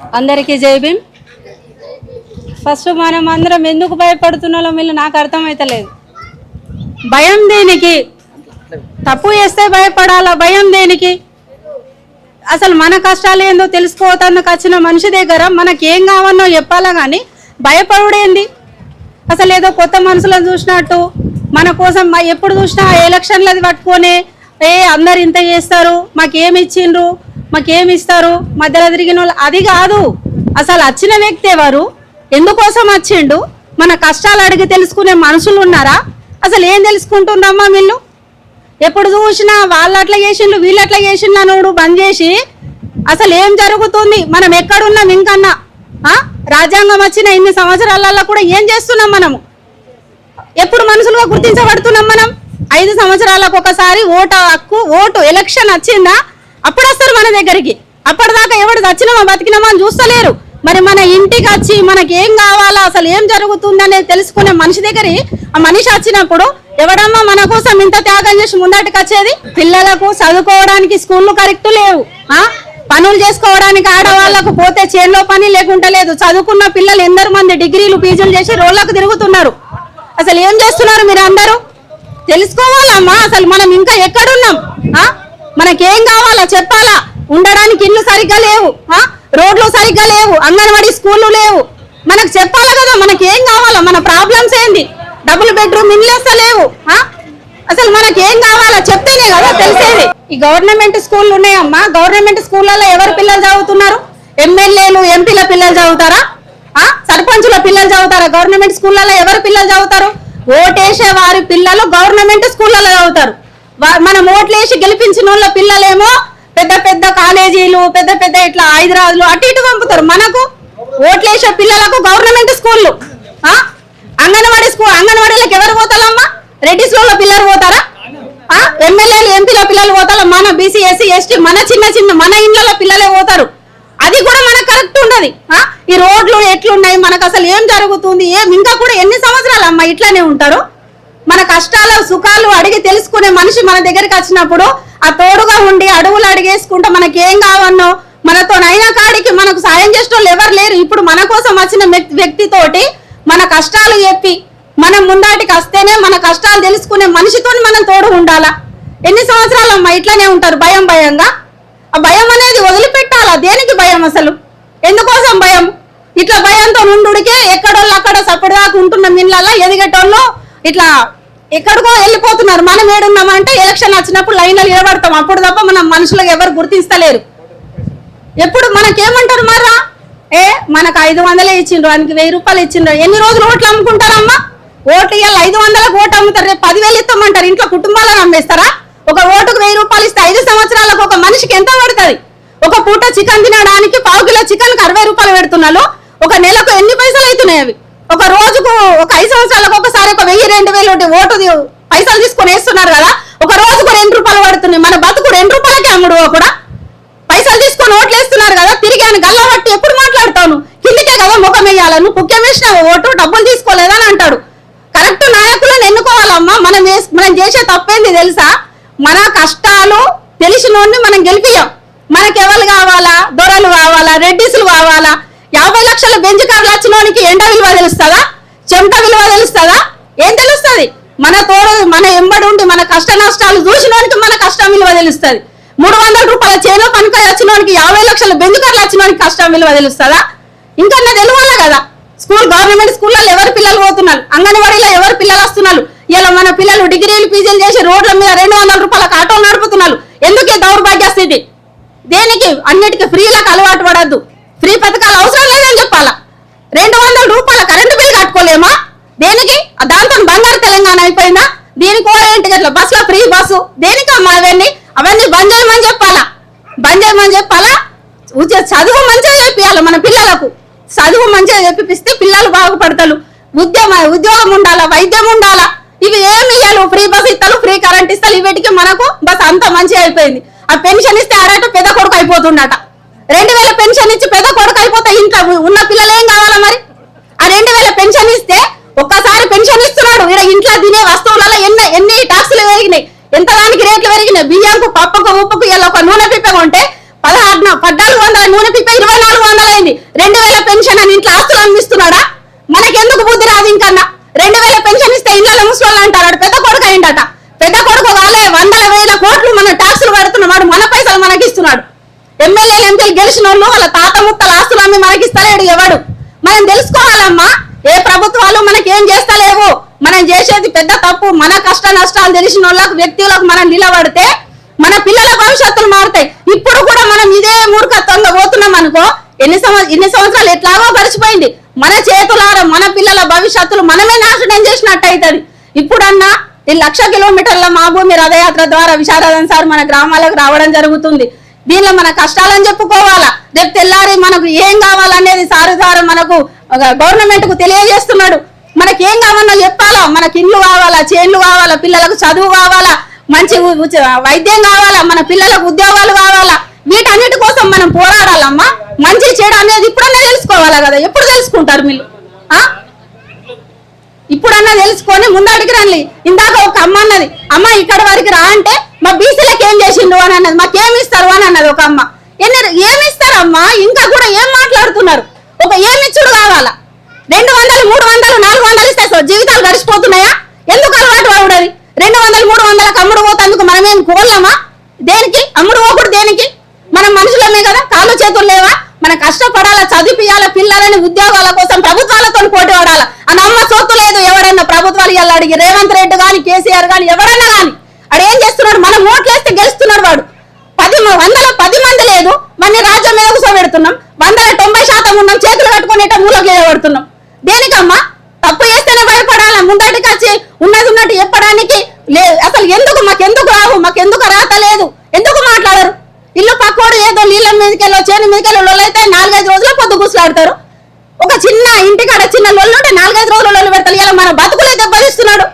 అందరికీ జై భీమ్. ఫస్ట్ మనం అందరం ఎందుకు భయపడుతున్నాలో వీళ్ళు నాకు అర్థమవుతలేదు భయం దేనికి? తప్పు చేస్తే భయపడాలా? భయం దేనికి? అసలు మన కష్టాలు ఏందో తెలుసుకోవటానికి వచ్చిన మనిషి దగ్గర మనకి ఏం కావన్నో చెప్పాలా కానీ భయపడుడేంది అసలు ఏదో కొత్త మనుషులను చూసినట్టు మన కోసం ఎప్పుడు చూసినా ఎలక్షన్లది పట్టుకొని ఏ అందరు ఇంత చేస్తారు మాకేమి ఇచ్చిండ్రు? మాకేమి ఇస్తారు? మధ్యలో తిరిగిన వాళ్ళు అది కాదు. అసలు వచ్చిన వ్యక్తి ఎవరు? ఎందుకోసం వచ్చిండు? మన కష్టాలు అడిగి తెలుసుకునే మనుషులు ఉన్నారా? అసలు ఏం తెలుసుకుంటున్నామా వీళ్ళు? ఎప్పుడు చూసినా వాళ్ళు అట్లా చేసిండ్రు వీళ్ళు అట్లా చేసిండ్రు అనుడు బంద్ చేసి అసలు ఏం జరుగుతుంది? మనం ఎక్కడున్నాం ఇంకన్నా? ఆ? రాజ్యాంగం వచ్చిన ఇన్ని సంవత్సరాలలో కూడా ఏం చేస్తున్నాం మనము ఎప్పుడు మనుషులుగా గుర్తించబడుతున్నాం మనం? ఐదు సంవత్సరాలకు ఒకసారి ఓటు హక్కు ఓటు ఎలక్షన్ వచ్చిందా? అప్పుడు వస్తారు మన దగ్గరికి. అప్పటిదాకా ఎవడు చచ్చినామా బతికినామా అని చూస్తలేరు. మరి మన ఇంటికి వచ్చి మనకి ఏం కావాలా అసలు ఏం జరుగుతుంది అనేది తెలుసుకునే మనిషి దగ్గర ఆ మనిషి వచ్చినప్పుడు ఎవడమ్మా మన కోసం ఇంత త్యాగం చేసి ముందటికి వచ్చేది? పిల్లలకు చదువుకోవడానికి స్కూళ్ళు కరెక్ట్ లేవు. ఆ? పనులు చేసుకోవడానికి ఆడవాళ్ళకు పోతే చేనులో పని లేకుండా లేదు. చదువుకున్న పిల్లలు ఎందరు మంది డిగ్రీలు పీజీలు చేసి రోళ్ళకు తిరుగుతున్నారు. అసలు ఏం చేస్తున్నారు మీరు అందరూ తెలుసుకోవాలమ్మా. అసలు మనం ఇంకా ఎక్కడున్నాం? ఆ? మనకేం కావాలా చెప్పాలా? ఉండడానికి ఇల్లు సరిగ్గా లేవు. రోడ్లు సరిగ్గా లేవు. అంగన్వాడీ స్కూళ్ళు లేవు. మనకు చెప్పాలా కదా మనకి ఏం కావాలా? మన ప్రాబ్లమ్స్ ఏంది? డబుల్ బెడ్రూమ్ ఇల్లు వస్తలేవు అసలు మనకి ఏం కావాలా చెప్తేనే కదా తెలిసేది. ఈ గవర్నమెంట్ స్కూళ్ళు ఉన్నాయమ్మా. గవర్నమెంట్ స్కూళ్ళలో ఎవరు పిల్లలు చదువుతున్నారు? ఎమ్మెల్యేలు ఎంపీల పిల్లలు చదువుతారా? ఆ? సర్పంచుల పిల్లలు చదువుతారా? గవర్నమెంట్ స్కూళ్ళలో ఎవరు పిల్లలు చదువుతారు? ఓటేసే వారి పిల్లలు గవర్నమెంట్ స్కూళ్ళలో చదువుతారు. మనం ఓట్లేసి గెలిపించిన వాళ్ళ పిల్లలేమో పెద్ద పెద్ద కాలేజీలు పెద్ద పెద్ద ఇట్లా హైదరాబాద్లు అటు ఇటు పంపుతారు మనకు ఓట్లేసే పిల్లలకు గవర్నమెంట్ స్కూళ్ళు. అంగన్వాడీ స్కూల్ అంగన్వాడీలకు ఎవరు పోతారమ్మా? రెడ్డి స్కూల్లో పిల్లలు పోతారా? ఎమ్మెల్యేలు ఎంపీల పిల్లలు పోతారా? మన బీసీ ఎస్సీ ఎస్టీ మన చిన్న చిన్న మన ఇండ్లలో పిల్లలే పోతారు. అది కూడా మనకు కరెక్ట్ ఉండదు. ఈ రోడ్లు ఎట్లున్నాయి? మనకు అసలు ఏం జరుగుతుంది? ఏం ఇంకా కూడా ఎన్ని సంవత్సరాలు అమ్మ ఇట్లానే ఉంటారు? మన కష్టాలు సుఖాలు అడిగి తెలుసుకునే మనిషి మన దగ్గరికి వచ్చినప్పుడు ఆ తోడుగా ఉండి అడుగులు అడిగేసుకుంటే మనకి ఏం కావన్నో మనతో నైనా కాడికి మనకు సాయం చేసేటోళ్ళు ఎవరు లేరు. ఇప్పుడు మన కోసం వచ్చిన వ్యక్తితోటి మన కష్టాలు చెప్పి మనం ముందాటికి వస్తేనే మన కష్టాలు తెలుసుకునే మనిషితో మనం తోడు ఉండాలా? ఎన్ని సంవత్సరాలు అమ్మా ఇట్లానే ఉంటారు భయం భయంగా? ఆ భయం అనేది వదిలిపెట్టాలా? దేనికి భయం అసలు? ఎందుకోసం భయం? ఇట్లా భయంతో నుండుడికే ఎక్కడోళ్ళు అక్కడ సపడిదాకా ఉంటున్న మిన్లల్లా ఎదిగేటోళ్ళు ఇట్లా ఎక్కడికో వెళ్ళిపోతున్నారు. మనం ఏడున్నామంటే ఎలక్షన్ వచ్చినప్పుడు లైన్లో నిలబడతాం. అప్పుడు తప్ప మనం మనుషులకు ఎవరు గుర్తించలేరు. ఎప్పుడు మనకేమంటారు మరా? ఏ మనకు ఐదు వందలే ఇచ్చిండ్రు ఆయనకి వెయ్యి రూపాయలు ఇచ్చిండ్రు. ఎన్ని రోజులు ఓట్లు అమ్ముకుంటారమ్మా? ఓట్లు ఇవ్వాలి ఐదు వందలకు ఓటు అమ్ముతారు. రేపు పదివేలు ఇస్తామంటారు ఇంట్లో కుటుంబాలను అమ్మేస్తారా? ఒక ఓటుకు వెయ్యి రూపాయలు ఇస్తే ఐదు సంవత్సరాలకు ఒక మనిషికి ఎంత పడుతుంది? ఒక పూట చికెన్ తినడానికి పావు కిలో చికెన్ అరవై రూపాయలు పెడుతున్నారు. ఒక నెలకు ఎన్ని పైసలు అవుతున్నాయి అవి? ఒక రోజుకు ఒక ఐదు సంవత్సరాలకు ఒకసారి ఒక వెయ్యి రెండు వేలు ఓటు పైసలు తీసుకొని వేస్తున్నారు కదా ఒక రోజుకు రెండు రూపాయలు పడుతున్నాయి. మన బతుకు రెండు రూపాయలకే అమ్ముడు కూడా. పైసలు తీసుకొని ఓట్లు వేస్తున్నారు కదా తిరిగి ఆయన గల్లా పట్టి ఎప్పుడు మాట్లాడతాను కిందికే కదా ముఖం వేయాలి? నువ్వు ముఖ్యం వేసినావు ఓటు? డబ్బులు తీసుకోలేదని అంటాడు. కరెక్ట్ నాయకులను ఎన్నుకోవాలమ్మా. మనం మనం చేసే తప్పేంది తెలుసా? మన కష్టాలు తెలిసినోడిని మనం గెలిపియం మనకి ఎవరు కావాలా? దొరలు కావాలా? రెడ్డిసులు కావాలా? యాభై లక్షల బెంచ్ కార్లు వచ్చినోనికి ఎండ విలువ తెలుస్తుందా? చెమట విలువ తెలుస్తుందా? ఏం తెలుస్తుంది? మన తోడు మన ఎంబడి ఉండి మన కష్ట నష్టాలు చూసినోనికి మన కష్టం విలువ తెలుస్తుంది. మూడు వందల రూపాయల చేలో పనికాయ వచ్చినోనికి యాభై లక్షల బెంజు కార్లు వచ్చినోనికి కష్టం విలువ తెలుస్తుందా? ఇంకా నా కదా? స్కూల్ గవర్నమెంట్ స్కూళ్ళలో ఎవరు పిల్లలు పోతున్నారు? అంగన్వాడీలో ఎవరు పిల్లలు వస్తున్నారు? ఇలా మన పిల్లలు డిగ్రీలు పీజీలు చేసి రోడ్ల మీద రెండు వందల రూపాయలకు ఆటోలు నడుపుతున్నారు. ఎందుకే దౌర్భాగ్య స్థితి దేనికి? అన్నిటికీ ఫ్రీలకు అలవాటు పడద్దు. ఫ్రీ పథకాలు అవసరం లేదని చెప్పాలా? రెండు వందల రూపాయల కరెంటు బిల్ కట్టుకోలేమా? దేనికి? దాంతో బంగారు తెలంగాణ అయిపోయిందా? దీనికి కూడా ఏంటి అట్లా బస్సులో ఫ్రీ బస్సు దేనికమ్మా అవన్నీ? అవన్నీ బంద్ చేయమని చెప్పాలా? బంద్ చేయమని చెప్పాలా? ఉద్యోగ చదువు మంచిగా చెప్పాలి మన పిల్లలకు. చదువు మంచిగా చెప్పిస్తే పిల్లలు బాగుపడతారు. ఉద్యమ ఉద్యోగం ఉండాలా? వైద్యం ఉండాలా? ఇవి ఏమి ఇయ్యాలి? ఫ్రీ బస్ ఇస్తారు ఫ్రీ కరెంట్ ఇస్తారు ఇవిటికి మనకు బస్ అంత మంచిగా అయిపోయింది. ఆ పెన్షన్ ఇస్తే అరట పెద్ద కొడుకు అయిపోతుండట. రెండు వేల పెన్షన్ ఇచ్చి పెద్ద కొడుకు అయిపోతే ఇంట్లో ఉన్న పిల్లలు ఏం కావాలా మరి? ఆ రెండు వేల పెన్షన్ ఇస్తే ఒక్కసారి పెన్షన్ ఇస్తున్నాడు. ఇంట్లో తినే వస్తువులలో ఎన్ని ఎన్ని టాక్సులు పెరిగినాయి? ఎంత దానికి రేట్లు పెరిగినాయి? బియ్యంకు పప్పకు ఉప్పుకు ఇలా ఒక నూనె పిప్ప ఉంటే పదహారు పద్నాలుగు వందల నూనె పిప్ప ఇరవై నాలుగు వందలు అయింది రెండు వేల పెన్షన్ అని ఇంట్లో ఆస్తులు అమ్మిస్తున్నాడా? మనకెందుకు బుద్ధి రాదు ఇంకన్నా. రెండు వేల పెన్షన్ ఇస్తే ఇళ్ళ ముసలి అంటాడు పెద్ద కొడుకు అయిందట పెద్ద కొడుకు వాళ్ళే వందల వేల కోట్లు మన టాక్సులు కడుతున్నాడు మన పైసలు మనకి ఇస్తున్నాడు వాళ్ళ తాత ముత్తల ఆస్తులు అమ్మి మనకి ఇస్తలేడు ఎవడు. మనం తెలుసుకోవాలమ్మా. ఏ ప్రభుత్వాలు మనకి ఏం చేస్తలేవు. మనం చేసేది పెద్ద తప్పు. మన కష్ట నష్టాలు తెలిసిన వాళ్ళకు వ్యక్తులకు మనం నిలబడితే మన పిల్లల భవిష్యత్తులు మారుతాయి. ఇప్పుడు కూడా మనం ఇదే మూర్ఖత్వంగా పోతున్నాం అనుకో ఎన్ని సంవత్సరాలు ఎన్ని సంవత్సరాలు ఎట్లాగో గడిచిపోయింది. మన చేతులార మన పిల్లల భవిష్యత్తులు మనమే నాశనం చేసినట్టు అవుతుంది ఇప్పుడన్నా ఈ లక్ష కిలోమీటర్ల మా భూమి రథయాత్ర ద్వారా విశారదన్ సార్ మన గ్రామాలకు రావడం జరుగుతుంది. దీనిలో మన కష్టాలని చెప్పుకోవాలా? రేపు తెల్లారి మనకు ఏం కావాలనేది సారు ద్వారా మనకు గవర్నమెంట్కు తెలియజేస్తున్నాడు. మనకి ఏం కావాలన్నా చెప్పాలా? మనకి ఇల్లు కావాలా? చేన్లు కావాలా? పిల్లలకు చదువు కావాలా? మంచి వైద్యం కావాలా? మన పిల్లలకు ఉద్యోగాలు కావాలా? వీటన్నిటి కోసం మనం పోరాడాలమ్మా. మంచి చెడు అనేది ఇప్పుడన్నా తెలుసుకోవాలా కదా? ఎప్పుడు తెలుసుకుంటారు మీరు? ఆ? ఇప్పుడన్నా తెలుసుకొని ముందడికి రండి. ఇందాక ఒక అమ్మ అన్నది అమ్మ ఇక్కడ వరకు రా అంటే మా బీసీలకు ఏం చేసిండు అని అన్నది మాకేమి ఇస్తారు? అని అన్నది ఒక అమ్మ. ఎన్ని ఏమి ఇస్తారమ్మా? ఇంకా కూడా ఏం మాట్లాడుతున్నారు? ఒక ఏమిచ్చుడు కావాలా? రెండు వందలు మూడు వందలు నాలుగు వందలు ఇస్తే జీవితాలు గడిచిపోతున్నాయా? ఎందుకు అలవాటు పడది రెండు వందలు మూడు వందలకు అమ్ముడు పోతందుకు మనమేం కోళ్ళమా దేనికి? అమ్ముడు పోకూడదు దేనికి? మనం మనుషులమే కదా కాళ్ళు చేతులు లేవా? మన కష్టపడాలా చదివియాలా పిల్లలని ఉద్యోగాల కోసం ప్రభుత్వాలతో పోటీ పడాలా? అని అమ్మ సోతు ప్రభుత్వాలు అడిగి రేవంత్ రెడ్డి కానీ కేసీఆర్ గాని ఎవరైనా కానీ అడు ఏం చేస్తున్నాడు? మనం ఓట్లేస్తే గెలుస్తున్నాడు వాడు. పది వందల పది మంది లేదు. మన రాజ్యం మీద కూర్చోబెడుతున్నాం వందల తొంభై శాతం ఉన్నాం. చేతులు కట్టుకునేట ఇట్ట మూలకు దేనికమ్మా? తప్పు చేస్తేనే భయపడాలా? ముందటికి వచ్చి ఉన్నది ఉన్నట్టు చెప్పడానికి లే అసలు ఎందుకు మాకెందుకు రావు? మాకెందుకు రాత లేదు? ఎందుకు మాట్లాడరు? ఇల్లు పక్కోడు ఏదో నీళ్ళ మీదకెళ్ళో చేను మీదకెళ్ళో అయితే నాలుగైదు రోజులు పొద్దు కూసులాడతారు. ఇంటికాడ చిన్న లొల్లుంటే నాలుగైదు రోజులు లొల్లు పెడతాను ఇలా మన బతుకులే దెబ్బతిస్తున్నాడు.